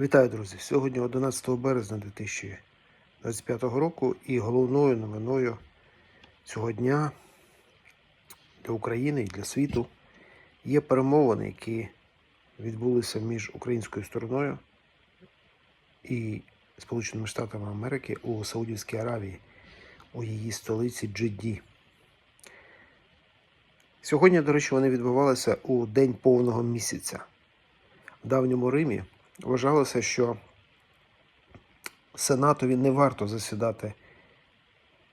Вітаю, друзі! Сьогодні 11 березня 2025 року і головною новиною цього дня для України і для світу є перемовини, які відбулися між українською стороною і Сполученими Штатами Америки у Саудівській Аравії у її столиці Джидді. Сьогодні, до речі, вони відбувалися у день повного місяця. В давньому Римі вважалося, що Сенатові не варто засідати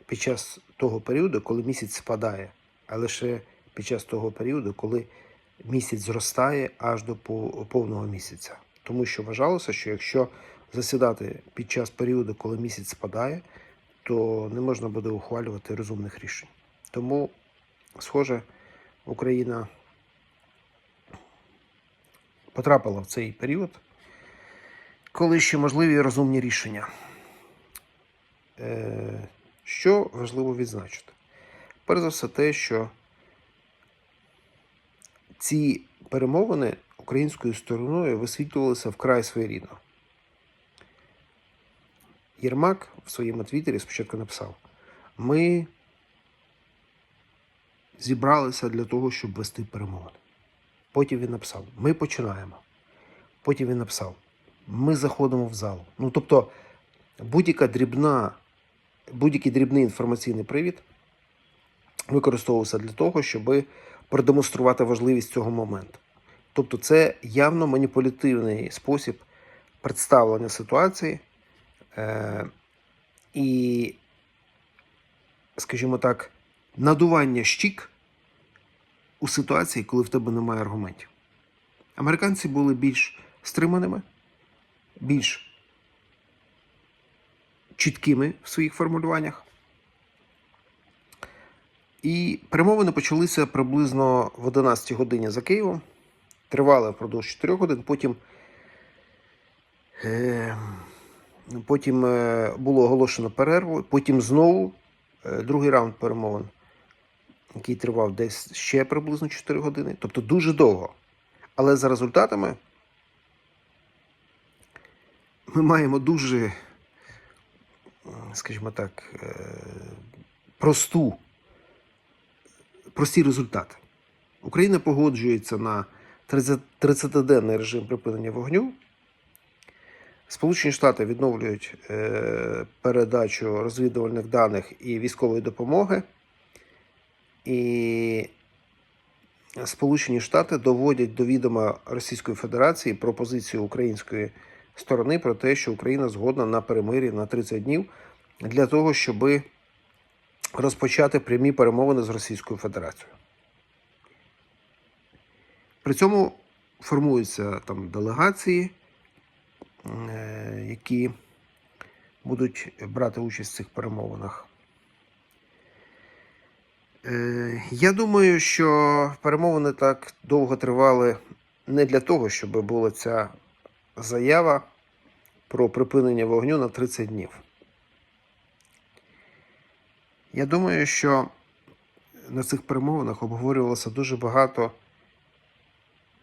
під час того періоду, коли місяць спадає, а лише під час того періоду, коли місяць зростає аж до повного місяця. Тому що вважалося, що якщо засідати під час періоду, коли місяць спадає, то не можна буде ухвалювати розумних рішень. Тому, схоже, Україна потрапила в цей період, коли ще можливі розумні рішення. Е, Що важливо відзначити? Перш за все, те, що ці перемовини українською стороною висвітлювалися вкрай своєрідно. Єрмак в своєму твіттері спочатку написав: Ми зібралися для того, щоб вести перемовини. Потім він написав: Ми починаємо. Потім він написав: Ми заходимо в зал. Ну тобто, будь-яка дрібна, будь-який дрібний інформаційний привід використовувався для того, щоб продемонструвати важливість цього моменту. Тобто, це явно маніпулятивний спосіб представлення ситуації е- і, скажімо так, надування щік у ситуації, коли в тебе немає аргументів. Американці були більш стриманими, більш чіткими в своїх формулюваннях. І перемовини почалися приблизно в 11 годині за Києвом. Тривали впродовж 4 годин. Потім, е, потім е, було оголошено перерву. Потім знову е, другий раунд перемовин, який тривав десь ще приблизно 4 години. Тобто дуже довго. Але за результатами ми маємо дуже, скажімо так, е, просту, прості результати. Україна погоджується на 30 30-денний режим припинення вогню. Сполучені Штати відновлюють е, передачу розвідувальних даних і військової допомоги. І Сполучені Штати доводять до відома Російської Федерації пропозицію української сторони про те, що Україна згодна на перемир'я на 30 днів для того, щоб розпочати прямі перемовини з Російською Федерацією. При цьому формуються там делегації, е, які будуть брати участь в цих перемовинах. Е, Я думаю, що перемовини так довго тривали не для того, щоб була ця заява про припинення вогню на 30 днів. Я думаю, що на цих перемовинах обговорювалося дуже багато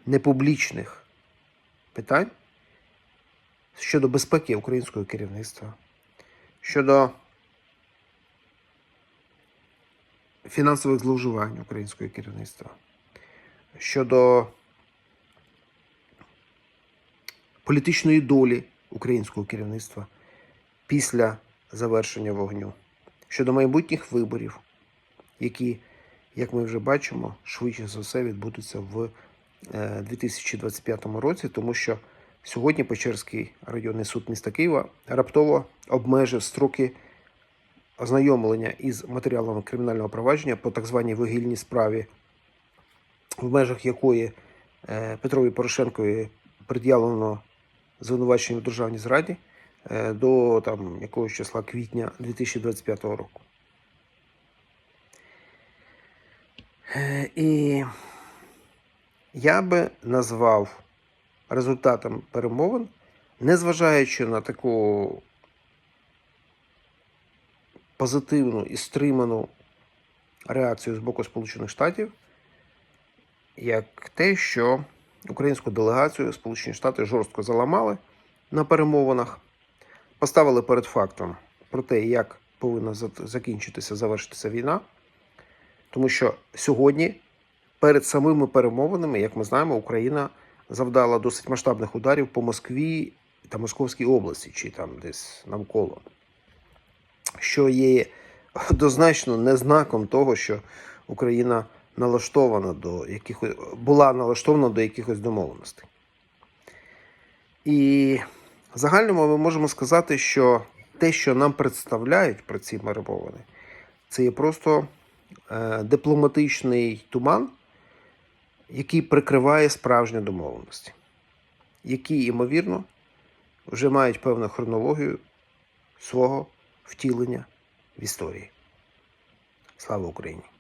непублічних питань щодо безпеки українського керівництва, щодо фінансових зловживань українського керівництва, щодо політичної долі українського керівництва після завершення вогню, щодо майбутніх виборів, які, як ми вже бачимо, швидше за все відбудуться в е, 2025 році, тому що сьогодні Печерський районний суд міста Києва раптово обмежив строки ознайомлення із матеріалами кримінального провадження по так званій вигільній справі, в межах якої е, Петрові Порошенкові пред'явлено звинувачення в державній зраді е, до там, якогось числа квітня 2025 року. Е, І я би назвав результатом перемовин, незважаючи на таку позитивну і стриману реакцію з боку Сполучених Штатів, як те, що українську делегацію Сполучені Штати жорстко заламали на перемовинах, поставили перед фактом про те, як повинна закінчитися, завершитися війна. Тому що сьогодні, перед самими перемовинами, як ми знаємо, Україна завдала досить масштабних ударів по Москві та Московській області, чи там десь навколо, що є однозначно не знаком того, що Україна налаштована до якихось була налаштована до якихось домовленостей. І в загальному ми можемо сказати, що те, що нам представляють про ці перемовини, це є просто е, дипломатичний туман, який прикриває справжню домовленості, які, ймовірно, вже мають певну хронологію свого втілення в історії. Слава Україні!